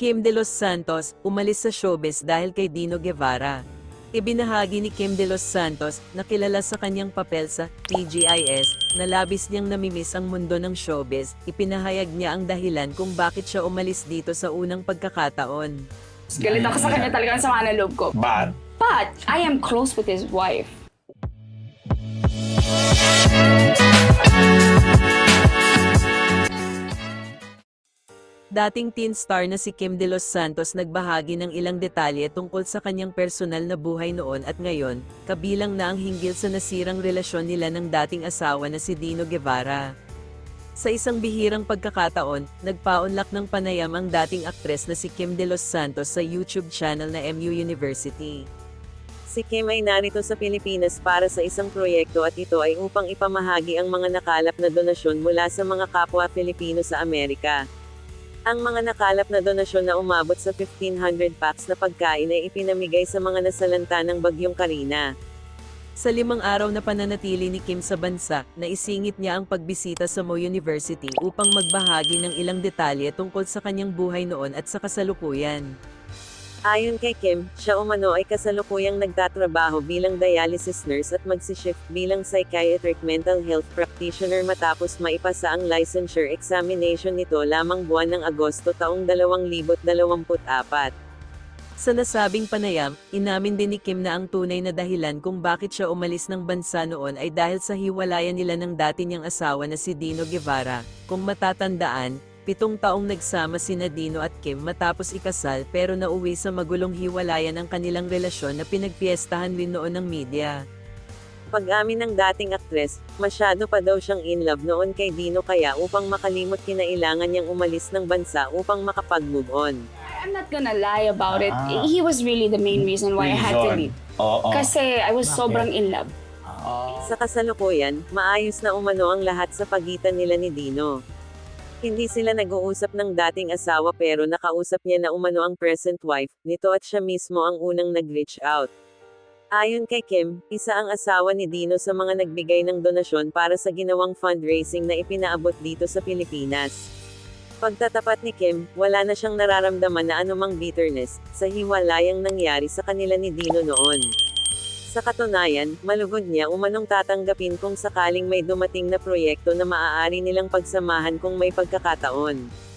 Kim De Los Santos, umalis sa showbiz dahil kay Dino Guevara. Ibinahagi ni Kim De Los Santos, na kilala sa kanyang papel sa TGIS, na labis niyang namimiss ang mundo ng showbiz, ipinahayag niya ang dahilan kung bakit siya umalis dito sa unang pagkakataon. Galit ako sa kanya talaga sa mga loob ko. But, But, I am close with his wife. Dating teen star na si Kim De Los Santos nagbahagi ng ilang detalye tungkol sa kanyang personal na buhay noon at ngayon, kabilang na ang hinggil sa nasirang relasyon nila ng dating asawa na si Dino Guevara. Sa isang bihirang pagkakataon, nagpaunlak ng panayam ang dating aktres na si Kim De Los Santos sa YouTube channel na MU University. Si Kim ay narito sa Pilipinas para sa isang proyekto at ito ay upang ipamahagi ang mga nakalap na donasyon mula sa mga kapwa Filipino sa Amerika. Ang mga nakalap na donasyon na umabot sa 1,500 packs na pagkain ay ipinamigay sa mga nasalanta ng Bagyong Karina. Sa limang araw na pananatili ni Kim sa bansa, naisingit niya ang pagbisita sa Mo University upang magbahagi ng ilang detalye tungkol sa kanyang buhay noon at sa kasalukuyan. Ayon kay Kim, siya umano ay kasalukuyang nagtatrabaho bilang dialysis nurse at magsishift bilang psychiatric mental health practitioner matapos maipasa ang licensure examination nito lamang buwan ng Agosto taong 2024. Sa nasabing panayam, inamin din ni Kim na ang tunay na dahilan kung bakit siya umalis ng bansa noon ay dahil sa hiwalayan nila ng dati niyang asawa na si Dino Guevara. Kung matatandaan, pitong taong nagsama sina Dino at Kim matapos ikasal pero nauwi sa magulong hiwalayan ang kanilang relasyon na pinagpiestahan rin noon ng media. Pag-amin ng dating aktres, masyado pa daw siyang in love noon kay Dino kaya upang makalimot kinailangan niyang umalis ng bansa upang makapag-move on. I'm not gonna lie about it. Ah. He was really the main reason why I had to reason. leave. Oo. Kasi I was Bakit? sobrang in love. Sa kasalukuyan, maayos na umano ang lahat sa pagitan nila ni Dino. Hindi sila nag-uusap ng dating asawa pero nakausap niya na umano ang present wife nito at siya mismo ang unang nag-reach out. Ayon kay Kim, isa ang asawa ni Dino sa mga nagbigay ng donasyon para sa ginawang fundraising na ipinaabot dito sa Pilipinas. Pagtatapat ni Kim, wala na siyang nararamdaman na anumang bitterness sa hiwalayang nangyari sa kanila ni Dino noon. Sa katunayan, malugod niya umanong tatanggapin kung sakaling may dumating na proyekto na maaari nilang pagsamahan kung may pagkakataon.